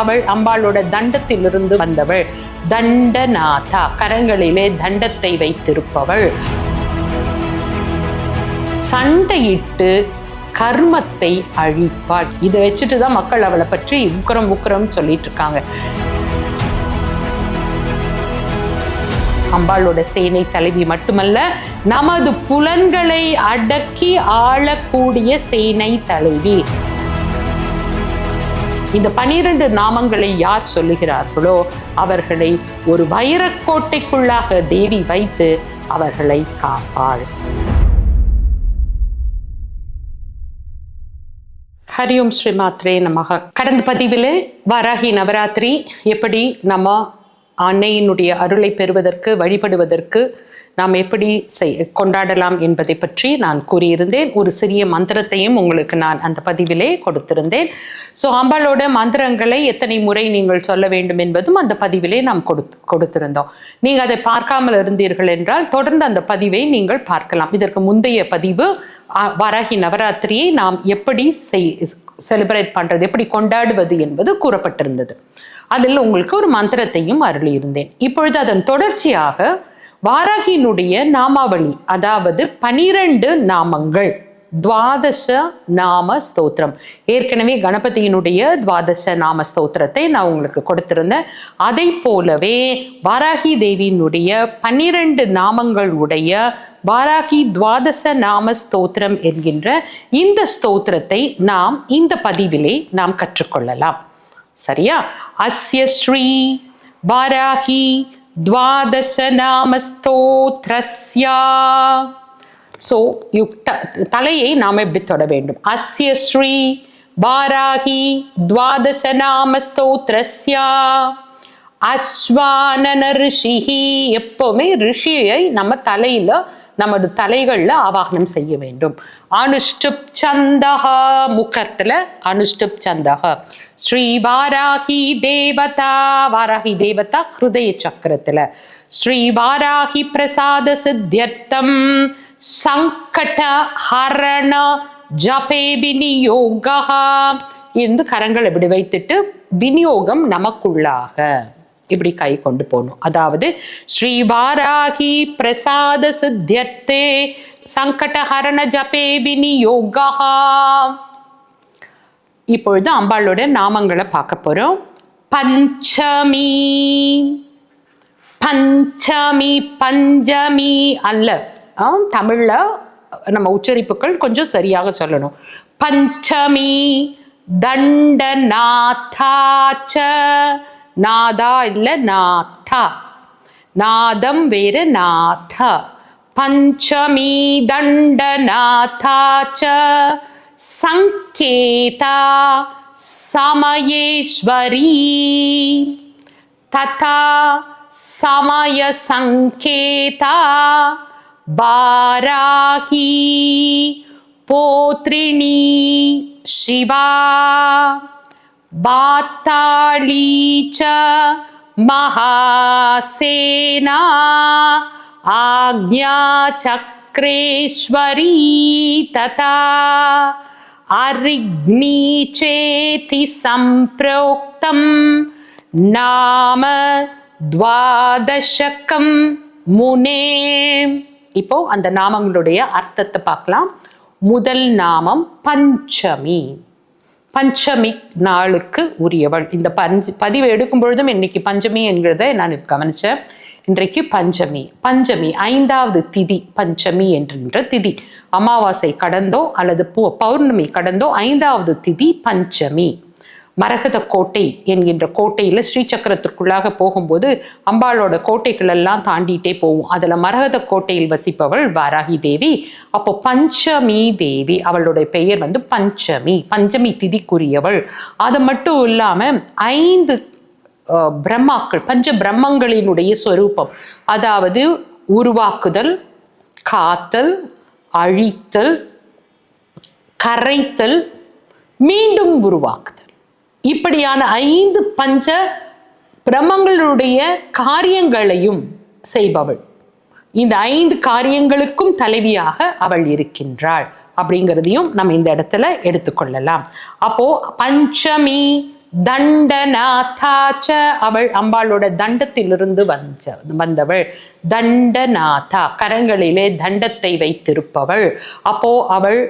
அவள் அம்பாளோட தண்டத்திலிருந்து வந்தவள். தண்டநாதா கரங்களிலே தண்டத்தை வைத்திருப்பவள். சண்டையிட்டு கர்மத்தை அழிப்பாள். இதை வச்சுட்டு தான் மக்கள் அவளை பற்றி உக்கரம் உக்கரம் சொல்லிட்டு இருக்காங்க. அம்பாளோட சேனை தலைவி மட்டுமல்ல நமது புலன்களை அடக்கி ஆளக்கூடிய சேனை தலைவி. இந்த பனிரெண்டு நாமங்களை யார் சொல்லுகிறார்களோ அவர்களை ஒரு வைரக்கோட்டைக்குள்ளாக தேவி வைத்து அவர்களை காப்பாள். ஹரியோம் ஸ்ரீமாத்ரே நமக. கடந்த பதிவில் வராகி நவராத்திரி எப்படி நம்ம அன்னையினுடைய அருளை பெறுவதற்கு வழிபடுவதற்கு நாம் எப்படி செய் கொண்டாடலாம் என்பதை பற்றி நான் கூறியிருந்தேன். ஒரு சிறிய மந்திரத்தையும் உங்களுக்கு நான் அந்த பதிவிலே கொடுத்திருந்தேன். ஸோ அம்பாளோட மந்திரங்களை எத்தனை முறை நீங்கள் சொல்ல வேண்டும் என்பதும் அந்த பதிவிலே நாம் கொடு கொடுத்திருந்தோம். நீங்கள் அதை பார்க்காமல் இருந்தீர்கள் என்றால் தொடர்ந்து அந்த பதிவை நீங்கள் பார்க்கலாம். இதற்கு முந்தைய பதிவு வராகி நவராத்திரியை நாம் எப்படி செய் செலிப்ரேட் பண்ணுறது எப்படி கொண்டாடுவது என்பது கூறப்பட்டிருந்தது. அதில் உங்களுக்கு ஒரு மந்திரத்தையும் அருளியிருந்தேன். இப்பொழுது அதன் தொடர்ச்சியாக வாராகியினுடைய நாமாவளி அதாவது பனிரெண்டு நாமங்கள் துவாதச நாம ஸ்தோத்திரம் ஏற்கனவே கணபதியினுடைய துவாதச நாம ஸ்தோத்திரத்தை நான் உங்களுக்கு கொடுத்திருந்தேன். அதை போலவே வாராகி தேவியினுடைய பன்னிரண்டு நாமங்கள் உடைய வாராகி துவாதச நாம ஸ்தோத்திரம் என்கின்ற இந்த ஸ்தோத்திரத்தை நாம் இந்த பதிவிலே நாம் கற்றுக்கொள்ளலாம். சரியா? அஸ்ய ஸ்ரீ வாராகி துவாதச நாம ஸ்தோத்ரஸ்யா ஸோ யு தலையை நாம் எப்படி தொட வேண்டும்? அஸ்ய ஸ்ரீ வாராகி துவாதச நாம ஸ்தோத்ரஸ்யா அஸ்வானன ரிஷிஹி எப்போவுமே ரிஷியை நம்ம தலையில் நமது தலைகளில் ஆவாகனம் செய்ய வேண்டும். அனுஷ்டுப் சந்தகா முகத்துல அனுஷ்டுப் சந்தகா ஸ்ரீ வாராகி தேவதா வாராகி தேவதா ஹிருதய சக்கரத்துல. ஸ்ரீ வாராகி பிரசாத சித்தியர்த்தம் சங்கட ஹரண ஜபே விநியோகா என்று கரங்கள் இப்படி வைத்துட்டு விநியோகம் நமக்குள்ளாக. இப்படி கை கொண்டு போகணும். அதாவது ஸ்ரீ வாராகி பிரசாத சித்தியர்த்தே சங்கடஹரண ஜபே விநியோகா இப்பொழுது அம்பாளோட நாமங்களை பார்க்க போறோம். பஞ்சமி பஞ்சமி பஞ்சமி அல்ல. ஆ, தமிழ்ல நம்ம உச்சரிப்புகள் கொஞ்சம் சரியாக சொல்லணும். பஞ்சமி தண்டநாதாச்ச நாதா இல்ல நாதா நாதம் வேறு நாத பஞ்சமி தண்டநாதாச்ச சங்கேதா சமயேஸ்வரி तथा समयसङ्केता बाराही पोत्रिणी शिवा बाताळी च महासेना आज्ञाचक्रेश्वरी तथा अरिग्नी चेति सम्प्रोक्तम् நாம துவாதசகம் முனே இப்போ அந்த நாமங்களுடைய அர்த்தத்தை பார்க்கலாம் முதல் நாமம் பஞ்சமி பஞ்சமி நாளுக்கு உரியவள். இந்த பஞ்ச பதிவு எடுக்கும் பொழுதும் இன்னைக்கு பஞ்சமி என்கிறத நான் கவனித்தேன் இன்றைக்கு பஞ்சமி. பஞ்சமி ஐந்தாவது திதி பஞ்சமி என்கின்ற திதி. அமாவாசை கடந்தோ அல்லது பௌர்ணமி கடந்தோ ஐந்தாவது திதி பஞ்சமி. மரகத கோட்டை என்கின்ற கோட்டையில் ஸ்ரீசக்கரத்திற்குள்ளாக போகும்போது அம்பாளோட கோட்டைகள் எல்லாம் தாண்டிட்டே போவோம். அதில் மரகத கோட்டையில் வசிப்பவள் வாராகி தேவி அப்போ பஞ்சமி தேவி அவளுடைய பெயர் வந்து பஞ்சமி பஞ்சமி திதிக்குரியவள். அது மட்டும் இல்லாமல் ஐந்து பிரம்மாக்கள் பஞ்ச பிரம்மங்களினுடைய ஸ்வரூபம் அதாவது உருவாக்குதல் காத்தல் அழித்தல் கரைத்தல் மீண்டும் உருவாக்குதல். இப்படியான ஐந்து பஞ்ச பிரம்மங்களுடைய காரியங்களையும் செய்பவள். இந்த ஐந்து காரியங்களுக்கும் தலைவியாக அவள் இருக்கின்றாள் அப்படிங்கிறதையும் நம்ம இந்த இடத்துல எடுத்துக்கொள்ளலாம் அப்போ பஞ்சமி தண்டநாதாச்ச அவள் அம்பாளோட தண்டத்திலிருந்து வந்த வந்தவள். தண்டநாதா கரங்களிலே தண்டத்தை வைத்திருப்பவள். அப்போ அவள்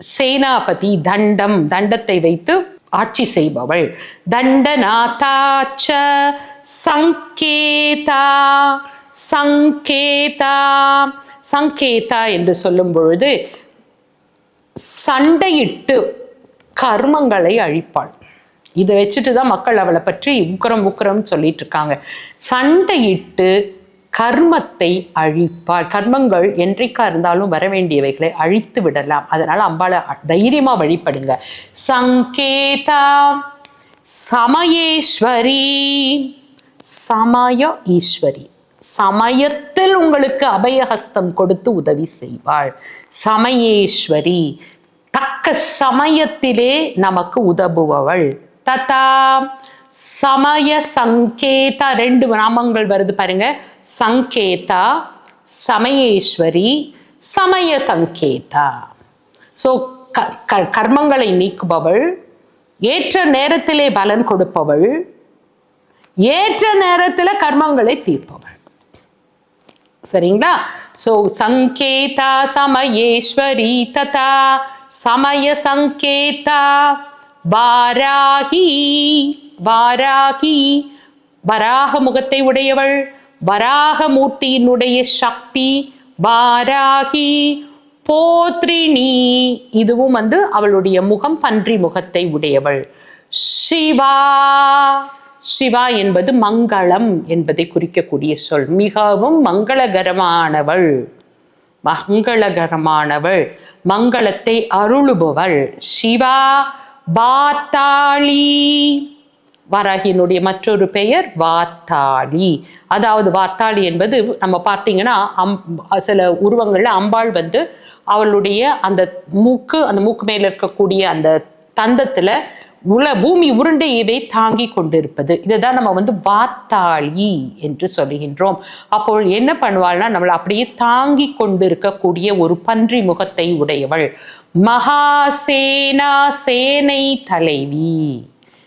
சேனாபதி தண்டம் தண்டத்தை வைத்து ஆட்சி செய்பவள். தண்டநாதாச்ச சங்கேதா சங்கேதா சங்கேதா என்று சொல்லும் பொழுது சண்டையிட்டு கர்மங்களை அழிப்பாள். இதை வச்சுட்டு தான் மக்கள் அவளை பற்றி உக்கரம் உக்கரம் சொல்லிட்டு இருக்காங்க. சண்டையிட்டு கர்மத்தை அழிப்பாள். கர்மங்கள் என்றைக்கா இருந்தாலும் வர வேண்டியவைகளை அழித்து விடலாம். அதனால அம்பாளை தைரியமா வழிபடுங்க. சங்கேதா சமயேஸ்வரி. சமய ஈஸ்வரி. சமயத்தில் உங்களுக்கு அபயஹஸ்தம் கொடுத்து உதவி செய்வாள். சமயேஸ்வரி. தக்க சமயத்திலே நமக்கு உதவுபவள். ததா சமய சங்கேதா ரெண்டு நாமங்கள் வருது பாருங்க. சங்கேதா சமயேஸ்வரி சமய சங்கேதா. ஸோ க கர்மங்களை நீக்குபவள் ஏற்ற நேரத்திலே பலன் கொடுப்பவள் ஏற்ற நேரத்தில் கர்மங்களை தீர்ப்பவள். சரிங்களா? ஸோ சங்கேதா சமயேஸ்வரி ததா சமய சங்கேதா. வாராகி வாராகி. வராக முகத்தை உடையவள் வராக மூர்த்தியினுடைய சக்தி வாராகி. போத்ரிணி இதுவும் வந்து அவளுடைய முகம் பன்றி முகத்தை உடையவள். சிவா. சிவா என்பது மங்களம் என்பதை குறிக்கக்கூடிய சொல். மிகவும் மங்களகரமானவள். மங்களகரமானவள். மங்களத்தை அருளுபவள். சிவா. வாத்தாளி. வராகியினுடைய மற்றொரு பெயர் வாத்தாளி. அதாவது வார்த்தாளி என்பது நம்ம பார்த்தீங்கன்னா அம் சில உருவங்களில் அம்பாள் வந்து அவளுடைய அந்த மூக்கு அந்த மூக்கு மேல இருக்கக்கூடிய அந்த தந்தத்தில் உல பூமி உருண்டையவே தாங்கி கொண்டிருப்பது. இதுதான் நம்ம வந்து வாத்தாளி என்று சொல்லுகின்றோம் அப்போ என்ன பண்ணுவாள்னா நம்மளை அப்படியே தாங்கி கொண்டிருக்கக்கூடிய ஒரு பன்றி முகத்தை உடையவள். மகாசேனா சேனை தலைவி.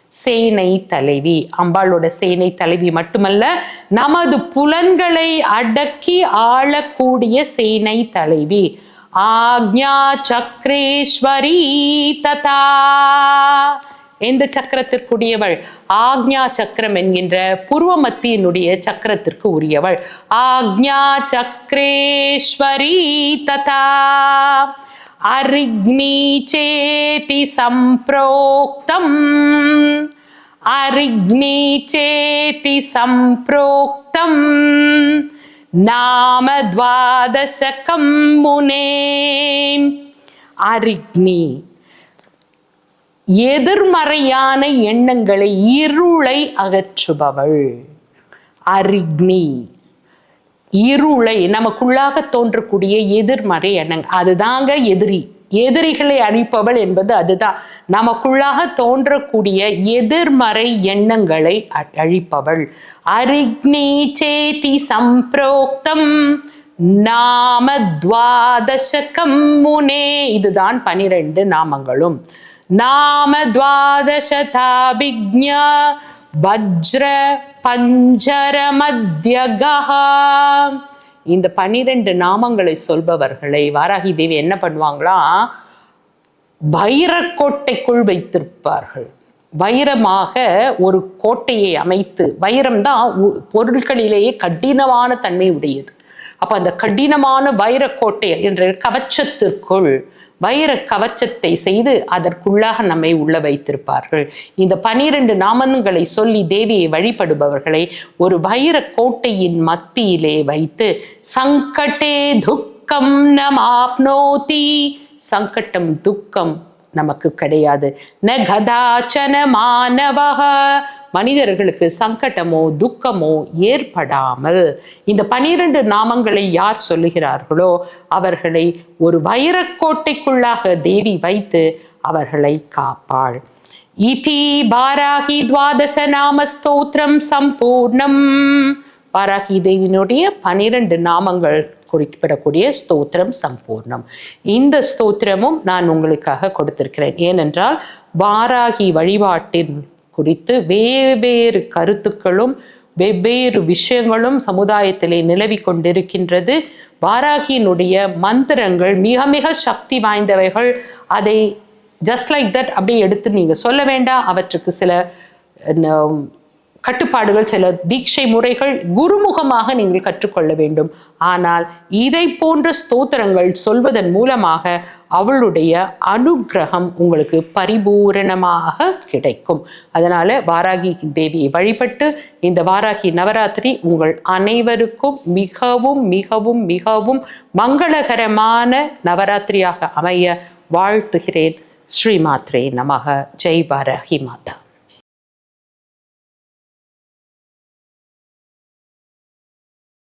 சேனை தலைவி. அம்பாளோட சேனை தலைவி மட்டுமல்ல நமது புலன்களை அடக்கி ஆளக்கூடிய சேனை தலைவி. ஆக்ஞா சக்கரேஸ்வரி ததா. எந்த சக்கரத்திற்குரியவள். ஆக்ஞா சக்கரம் என்கின்ற புருவ மத்தியினுடைய சக்கரத்திற்கு உரியவள். ஆக்ஞா சக்கரேஸ்வரி ததா. அரிக்னி சேதி சம்பிரோக்தம். அரிக்னி சேதி சம்பிரோக்தம். நாம துவாதசகம் முனே அரிக்னி. எதிர்மறையான எண்ணங்களை இருளை அகற்றுபவள். அரிக்னி இருளை நமக்குள்ளாக தோன்றக்கூடிய எதிர்மறை எண்ணங்கள் அதுதாங்க எதிரி. எதிரிகளை அழிப்பவள் என்பது அதுதான். நமக்குள்ளாக தோன்றக்கூடிய எதிர்மறை எண்ணங்களை அ- அழிப்பவள். அரிக்னி சேதி சம்பிரோக்தம் நாம துவாதசகம் முனே இதுதான் பனிரெண்டு நாமங்களும். நாம துவாதசதாபிக்ஞ வஜ்ர பஞ்சர மத்தியகா இந்த பனிரெண்டு நாமங்களை சொல்பவர்களை வாராகி தேவி என்ன பண்ணுவாங்களாம் வைரக்கோட்டைக்குள் வைத்திருப்பார்கள். வைரமாக ஒரு கோட்டையை அமைத்து வைரம்தான் உ- பொருட்களிலேயே கடினமான தன்மை உடையது. அப்ப அந்த கடினமான வைரக்கோட்டை என்ற கவச்சத்திற்குள் வைர கவச்சத்தை செய்து அதற்குள்ளாக நம்மை உள்ள வைத்திருப்பார்கள். இந்த பனிரெண்டு நாமங்களை சொல்லி தேவியை வழிபடுபவர்களை ஒரு வைர கோட்டையின் மத்தியிலே வைத்து சங்கட்டே துக்கம் நமாப்னோதி சங்கட்டம் துக்கம் நமக்கு கிடையாது. ந கதாச்சன மாணவக. மனிதர்களுக்கு சங்கடமோ துக்கமோ ஏற்படாமல் இந்த பனிரெண்டு நாமங்களை யார் சொல்லுகிறார்களோ அவர்களை ஒரு வைரக்கோட்டைக்குள்ளாக தேவி வைத்து அவர்களை காப்பாள். இதி பாராகி துவாதச நாம ஸ்தோத்திரம் சம்பூர்ணம். பாராகி தேவியினுடைய பனிரெண்டு நாமங்கள் குறிப்பிடக்கூடிய ஸ்தோத்திரம் சம்பூர்ணம். இந்த ஸ்தோத்திரமும் நான் உங்களுக்காக கொடுத்திருக்கிறேன். ஏனென்றால் வாராகி வழிபாட்டின் குறித்து வெவ்வேறு கருத்துக்களும் வெவ்வேறு விஷயங்களும் சமுதாயத்திலே நிலவி கொண்டிருக்கின்றது. வாராகியினுடைய மந்திரங்கள் மிக மிக சக்தி வாய்ந்தவைகள். அதை ஜஸ்ட் லைக் தட் அப்படியே எடுத்து நீங்கள் சொல்ல வேண்டாம். அவற்றுக்கு சில கட்டுப்பாடுகள் சில தீட்சை முறைகள் குருமுகமாக நீங்கள் கற்றுக்கொள்ள வேண்டும். ஆனால் இதை போன்ற ஸ்தோத்திரங்கள் சொல்வதன் மூலமாக அவளுடைய அனுக்கிரகம் உங்களுக்கு பரிபூரணமாக கிடைக்கும். அதனால வாராகி தேவியை வழிபட்டு இந்த வாராகி நவராத்திரி உங்கள் அனைவருக்கும் மிகவும் மிகவும் மிகவும் மங்களகரமான நவராத்திரியாக அமைய வாழ்த்துகிறேன். ஸ்ரீமாத்ரே நமக. ஜெய் வாராகி மாதா.